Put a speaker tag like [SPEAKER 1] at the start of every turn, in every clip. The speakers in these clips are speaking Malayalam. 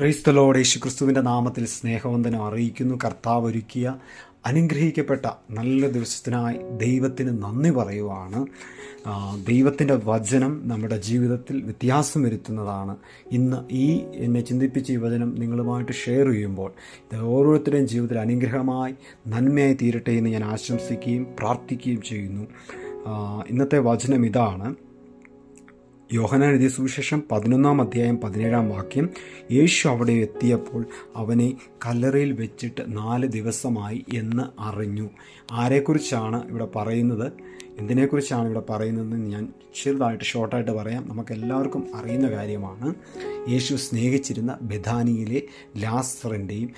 [SPEAKER 1] ക്രൈസ്തലോട് യേശുക്രിസ്തുവിന്റെ നാമത്തിൽ സ്നേഹവന്ദനം അറിയിക്കുന്നു. കർത്താവ് ഒരുക്കിയ അനുഗ്രഹിക്കപ്പെട്ട നല്ല ദിവസത്തിനായി ദൈവത്തിന് നന്ദി പറയുവാണ്. ദൈവത്തിന്റെ വചനം നമ്മുടെ ജീവിതത്തിൽ വ്യത്യാസം വരുത്തുന്നതാണ്. ഇന്ന് ഈ എന്നെ ചിന്തിപ്പിച്ച ഈ വചനം നിങ്ങളുമായിട്ട് ഷെയർ ചെയ്യുമ്പോൾ ഇത് ഓരോരുത്തരുടെയും ജീവിതത്തിൽ അനുഗ്രഹമായി നന്മയായി തീരട്ടെ എന്ന് ഞാൻ ആശംസിക്കുകയും പ്രാർത്ഥിക്കുകയും ചെയ്യുന്നു. ഇന്നത്തെ വചനം ഇതാണ്. യോഹനാൻ എഴുതിയ സുവിശേഷം പതിനൊന്നാം അധ്യായം പതിനേഴാം വാക്യം യേശു അവിടെ എത്തിയപ്പോൾ അവനെ കല്ലറയിൽ വെച്ചിട്ട് നാല് ദിവസമായി എന്ന് അറിഞ്ഞു. ആരെക്കുറിച്ചാണ് ഇവിടെ പറയുന്നത്? എന്തിനെക്കുറിച്ചാണ് ഇവിടെ പറയുന്നതെന്ന് ഞാൻ ചെറുതായിട്ട് ഷോർട്ടായിട്ട് പറയാം. നമുക്ക് എല്ലാവർക്കും അറിയുന്ന കാര്യമാണ് യേശു സ്നേഹിച്ചിരുന്ന ബഥാനിയിലെ ലാസറിന്റെയും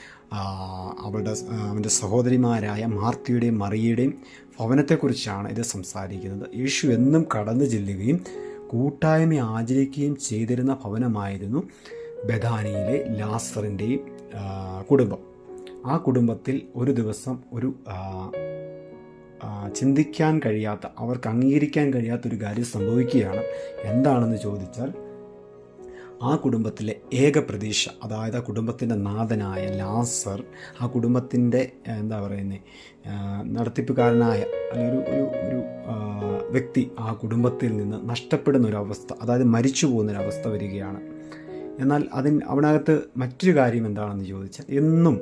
[SPEAKER 1] അവളുടെ അവന്റെ സഹോദരിമാരായ മാർത്തിയുടെയും മറിയയുടെയും ഭവനത്തെക്കുറിച്ചാണ് ഇത് സംസാരിക്കുന്നത്. യേശു എന്നും കടന്നു ചെല്ലുകയും കൂട്ടായ്മ ആചരിക്കുകയും ചെയ്തിരുന്ന ഭവനമായിരുന്നു ബദാനിയിലെ ലാസറിന്റെയും കുടുംബം. ആ കുടുംബത്തിൽ ഒരു ദിവസം ഒരു ചിന്തിക്കാൻ കഴിയാത്ത അവർക്ക് അംഗീകരിക്കാൻ കഴിയാത്ത ഒരു കാര്യം സംഭവിക്കുകയാണ്. എന്താണെന്ന് ചോദിച്ചാൽ ആ കുടുംബത്തിലെ ഏക പ്രതീക്ഷ അതായത് ആ കുടുംബത്തിന്റെ നാഥനായ ലാസർ ആ കുടുംബത്തിന്റെ എന്താ പറയുന്നത് നടത്തിപ്പുകാരനായ അല്ലെങ്കിൽ ഒരു ഒരു വ്യക്തി ആ കുടുംബത്തിൽ നിന്ന് നഷ്ടപ്പെടുന്ന ഒരു അവസ്ഥ അതായത് മരിച്ചു പോകുന്നൊരവസ്ഥ വരികയാണ്. എന്നാൽ അതിന് അവനകത്ത് മറ്റൊരു കാര്യം എന്താണെന്ന് ചോദിച്ചാൽ എന്നും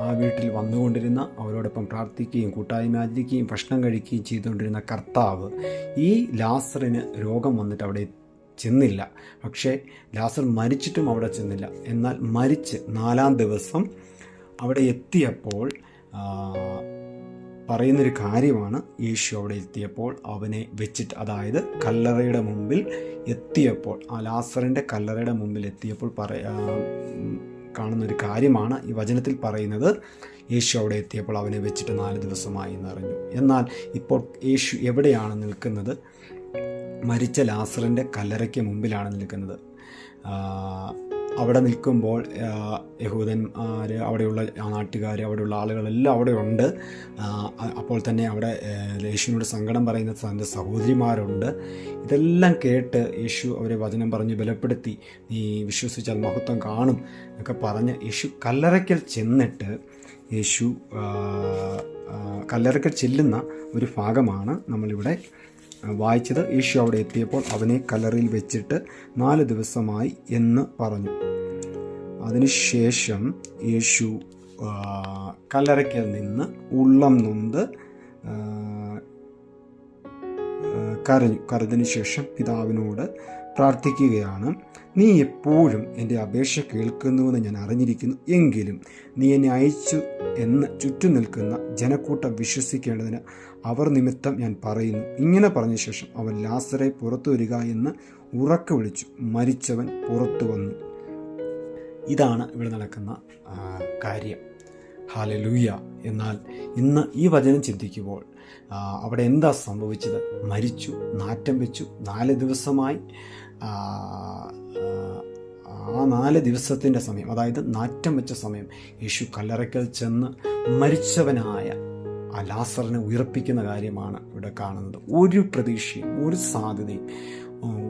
[SPEAKER 1] ആ വീട്ടിൽ വന്നുകൊണ്ടിരുന്ന അവരോടൊപ്പം പ്രാർത്ഥിക്കുകയും കൂട്ടായ്മ ആചരിക്കുകയും ഭക്ഷണം കഴിക്കുകയും ചെയ്തുകൊണ്ടിരുന്ന കർത്താവ് ഈ ലാസറിന് രോഗം വന്നിട്ട് അവിടെ ചെന്നില്ല. പക്ഷേ ലാസർ മരിച്ചിട്ടും അവിടെ ചെന്നില്ല. എന്നാൽ മരിച്ച് നാലാം ദിവസം അവിടെ എത്തിയപ്പോൾ പറയുന്നൊരു കാര്യമാണ്. യേശു അവിടെ എത്തിയപ്പോൾ അവനെ വെച്ചിട്ട് അതായത് കല്ലറയുടെ മുമ്പിൽ എത്തിയപ്പോൾ ആ ലാസറിന്റെ കല്ലറയുടെ മുമ്പിൽ എത്തിയപ്പോൾ പറയാ ഉം, കാണുന്നൊരു കാര്യമാണ് ഈ വചനത്തിൽ പറയുന്നത്. യേശു അവിടെ എത്തിയപ്പോൾ അവനെ വെച്ചിട്ട് നാല് ദിവസമായി എന്നറിഞ്ഞു എന്നാൽ ഇപ്പോൾ യേശു എവിടെയാണ് നിൽക്കുന്നത്? മരിച്ച ലാസറിന്റെ കല്ലറയ്ക്ക് മുമ്പിലാണ് നിൽക്കുന്നത്. അവിടെ നിൽക്കുമ്പോൾ യഹൂദന്മാർ അവിടെയുള്ള നാട്ടുകാർ അവിടെയുള്ള ആളുകളെല്ലാം അവിടെ ഉണ്ട്. അപ്പോൾ തന്നെ അവിടെ യേശുവിനോട് സങ്കടം പറയുന്ന തന്റെ സഹോദരിമാരുണ്ട്. ഇതെല്ലാം കേട്ട് യേശു അവരെ വചനം പറഞ്ഞ് ബലപ്പെടുത്തി നീ വിശ്വസിച്ചാൽ മഹത്വം കാണും എന്നൊക്കെ പറഞ്ഞ് യേശു കല്ലറയ്ക്കൽ ചെന്നിട്ട് യേശു കല്ലറയ്ക്കൽ ചെല്ലുന്ന ഒരു ഭാഗമാണ് നമ്മളിവിടെ വായിച്ചത്. യേശു അവിടെ എത്തിയപ്പോൾ അവനെ കല്ലറിയിൽ വെച്ചിട്ട് നാല് ദിവസമായി എന്ന് പറഞ്ഞു. അതിനുശേഷം യേശു കല്ലറയ്ക്കൽ നിന്ന് ഉള്ളം നൊന്ത് കരഞ്ഞു. കരഞ്ഞതിന് ശേഷം പിതാവിനോട് പ്രാർത്ഥിക്കുകയാണ്. നീ എപ്പോഴും എന്റെ അപേക്ഷ കേൾക്കുന്നുവെന്ന് ഞാൻ അറിഞ്ഞിരിക്കുന്നു. എങ്കിലും നീ എന്നെ അയച്ചു എന്ന് ചുറ്റും നിൽക്കുന്ന ജനക്കൂട്ടം വിശ്വസിക്കേണ്ടതിന് അവർ നിമിത്തം ഞാൻ പറയുന്നു. ഇങ്ങനെ പറഞ്ഞ ശേഷം അവൻ ലാസറെ പുറത്തു വരിക എന്ന് ഉറക്കെ വിളിച്ചു. മരിച്ചവൻ പുറത്തു വന്നു. ഇതാണ് ഇവിടെ നടക്കുന്ന കാര്യം. ഹാലലൂയ. എന്നാൽ ഇന്ന് ഈ വചനം ചിന്തിക്കുമ്പോൾ അവിടെ എന്താ സംഭവിച്ചത്? മരിച്ചു നാറ്റം വെച്ചു നാല് ദിവസമായി ആ, നാല് ദിവസത്തിന്റെ സമയം അതായത് നാറ്റം വെച്ച സമയം യേശു കല്ലറയ്ക്കൽ ചെന്ന് മരിച്ചവനായ ആ ലാസറിനെ ഉയർപ്പിക്കുന്ന കാര്യമാണ് ഇവിടെ കാണുന്നത്. ഒരു പ്രതീക്ഷയും ഒരു സാധ്യതയും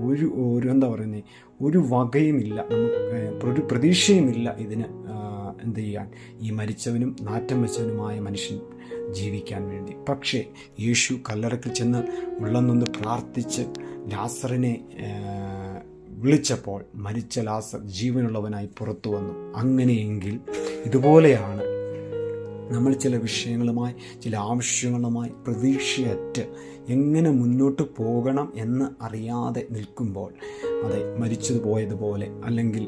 [SPEAKER 1] ഒരു ഒരു എന്താ പറയുന്നത് ഒരു വകയുമില്ല. നമുക്ക് ഒരു പ്രതീക്ഷയുമില്ല ഇതിന് എന്ത് ചെയ്യാൻ ഈ മരിച്ചവനും നാറ്റം വെച്ചവനുമായ മനുഷ്യൻ ജീവിക്കാൻ വേണ്ടി. പക്ഷേ യേശു കല്ലറക്കിൽ ചെന്ന് ഉള്ളം നിന്ന് പ്രാർത്ഥിച്ച് ലാസറിനെ വിളിച്ചപ്പോൾ മരിച്ച ലാസർ ജീവനുള്ളവനായി പുറത്തു വന്നു. അങ്ങനെയെങ്കിൽ ഇതുപോലെയാണ് നമ്മൾ ചില വിഷയങ്ങളുമായി ചില ആവശ്യങ്ങളുമായി പ്രതീക്ഷയറ്റ് എങ്ങനെ മുന്നോട്ട് പോകണം എന്ന് അറിയാതെ നിൽക്കുമ്പോൾ അതെ മരിച്ചത് പോയതുപോലെ അല്ലെങ്കിൽ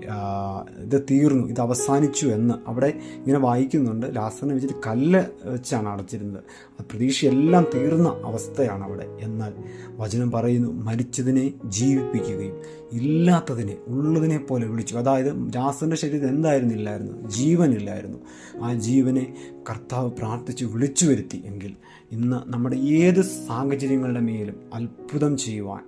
[SPEAKER 1] ഇത് തീർന്നു ഇത് അവസാനിച്ചു എന്ന് അവിടെ ഇങ്ങനെ വായിക്കുന്നുണ്ട്. ലാസറിനെ വെച്ചിട്ട് കല്ല് വെച്ചാണ് അടച്ചിരുന്നത്. ആ പ്രതീക്ഷയെല്ലാം തീർന്ന അവസ്ഥയാണ് അവിടെ. എന്നാൽ വചനം പറയുന്നു മരിച്ചതിനെ ജീവിപ്പിക്കുകയും ഇല്ലാത്തതിനെ ഉള്ളതിനെ പോലെ വിളിച്ചു. അതായത് ലാസറിന്റെ ശരീരത്തിൽ എന്തായിരുന്നില്ലായിരുന്നു ജീവനില്ലായിരുന്നു. ആ ജീവനെ കർത്താവ് പ്രാർത്ഥിച്ച് വിളിച്ചു വരുത്തി എങ്കിൽ ഇന്ന് നമ്മുടെ ഏത് സാഹചര്യങ്ങളുടെ മേലും അത്ഭുതം ചെയ്യുവാൻ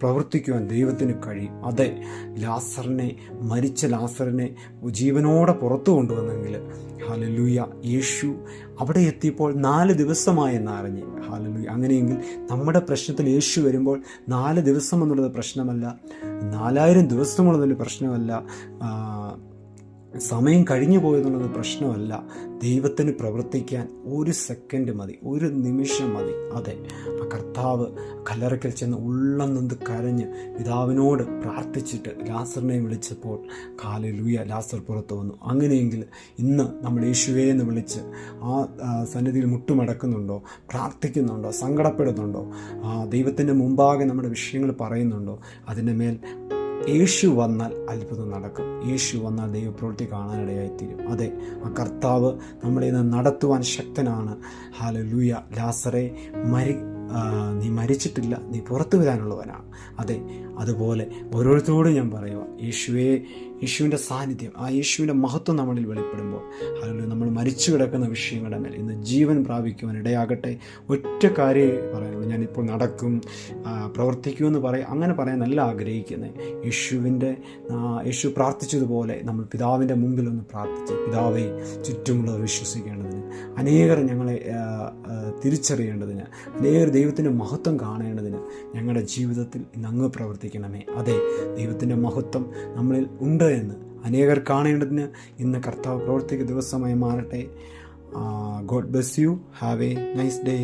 [SPEAKER 1] പ്രവർത്തിക്കുവാൻ ദൈവത്തിന് കഴിയും. അതെ ലാസറിനെ മരിച്ച ലാസറിനെ ജീവനോടെ പുറത്തു കൊണ്ടുവന്നെങ്കിൽ ഹാലലൂയ യേശു അവിടെ എത്തിയപ്പോൾ നാല് ദിവസമായി എന്നറിഞ്ഞ്. ഹാലലൂയ അങ്ങനെയെങ്കിൽ നമ്മുടെ പ്രശ്നത്തിൽ യേശു വരുമ്പോൾ നാല് ദിവസം എന്നുള്ളത് പ്രശ്നമല്ല നാലായിരം ദിവസം എന്നുള്ളതൊരു പ്രശ്നമല്ല സമയം കഴിഞ്ഞു പോയെന്നുള്ളത് പ്രശ്നമല്ല. ദൈവത്തിന് പ്രവർത്തിക്കാൻ ഒരു സെക്കൻഡ് മതി ഒരു നിമിഷം മതി. അതെ ആ കർത്താവ് കല്ലറയ്ക്കൽ ചെന്ന് ഉള്ളം നിന്ന് കരഞ്ഞ് പിതാവിനോട് പ്രാർത്ഥിച്ചിട്ട് ലാസറിനെ വിളിച്ചപ്പോൾ കാലലൂയ ലാസർ പുറത്തു വന്നു. അങ്ങനെയെങ്കിൽ ഇന്ന് നമ്മൾ യേശുവേ എന്ന് വിളിച്ച് ആ സന്നിധിയിൽ മുട്ടുമടക്കുന്നുണ്ടോ? പ്രാർത്ഥിക്കുന്നുണ്ടോ? സങ്കടപ്പെടുന്നുണ്ടോ? ദൈവത്തിന്റെ മുമ്പാകെ നമ്മുടെ വിഷയങ്ങൾ പറയുന്നുണ്ടോ? അതിന്റെ മേൽ യേശു വന്നാൽ അത്ഭുതം നടക്കും. യേശു വന്നാൽ ദൈവപ്രവൃത്തി കാണാനിടയായിത്തീരും. അതെ ആ കർത്താവ് നമ്മളിൽ നടത്തുവാൻ ശക്തനാണ്. ഹാലലൂയ ലാസറെ മരി നീ മരിച്ചിട്ടില്ല നീ പുറത്തു വരാനുള്ളവനാണ് അതെ അതുപോലെ ഓരോരുത്തരോടും ഞാൻ പറയുക യേശുവേ യേശുവിന്റെ സാന്നിധ്യം ആ യേശുവിന്റെ മഹത്വം നമ്മളിൽ വെളിപ്പെടുമ്പോൾ അതിൽ നമ്മൾ മരിച്ചു കിടക്കുന്ന വിഷയങ്ങളുടെ മേൽ ഇന്ന് ജീവൻ പ്രാപിക്കുവാൻ ഇടയാകട്ടെ. ഒറ്റ കാര്യം പറയാനുള്ളൂ ഞാനിപ്പോൾ നടക്കും പ്രവർത്തിക്കുമെന്ന് പറയും അങ്ങനെ പറയാൻ നല്ല ആഗ്രഹിക്കുന്നത് യേശുവിന്റെ യേശു പ്രാർത്ഥിച്ചതുപോലെ നമ്മൾ പിതാവിന്റെ മുമ്പിൽ ഒന്ന് പ്രാർത്ഥിച്ച് പിതാവെ ചുറ്റുമുള്ളവർ വിശ്വസിക്കേണ്ടതിന് അനേകർ ഞങ്ങളെ തിരിച്ചറിയേണ്ടതിന് അനേകർ ദൈവത്തിന്റെ മഹത്വം കാണേണ്ടതിന് ഞങ്ങളുടെ ജീവിതത്തിൽ ഇന്ന് അങ്ങ് പ്രവർത്തിക്കണമേ. അതെ ദൈവത്തിന്റെ മഹത്വം നമ്മളിൽ ഉണ്ട് എന്ന് അനേകർ കാണേണ്ടതിന് ഇന്ന് കർത്താവ് പ്രവർത്തിക്കുന്ന ദിവസമായി മാറട്ടെ. God bless you. Have a nice day.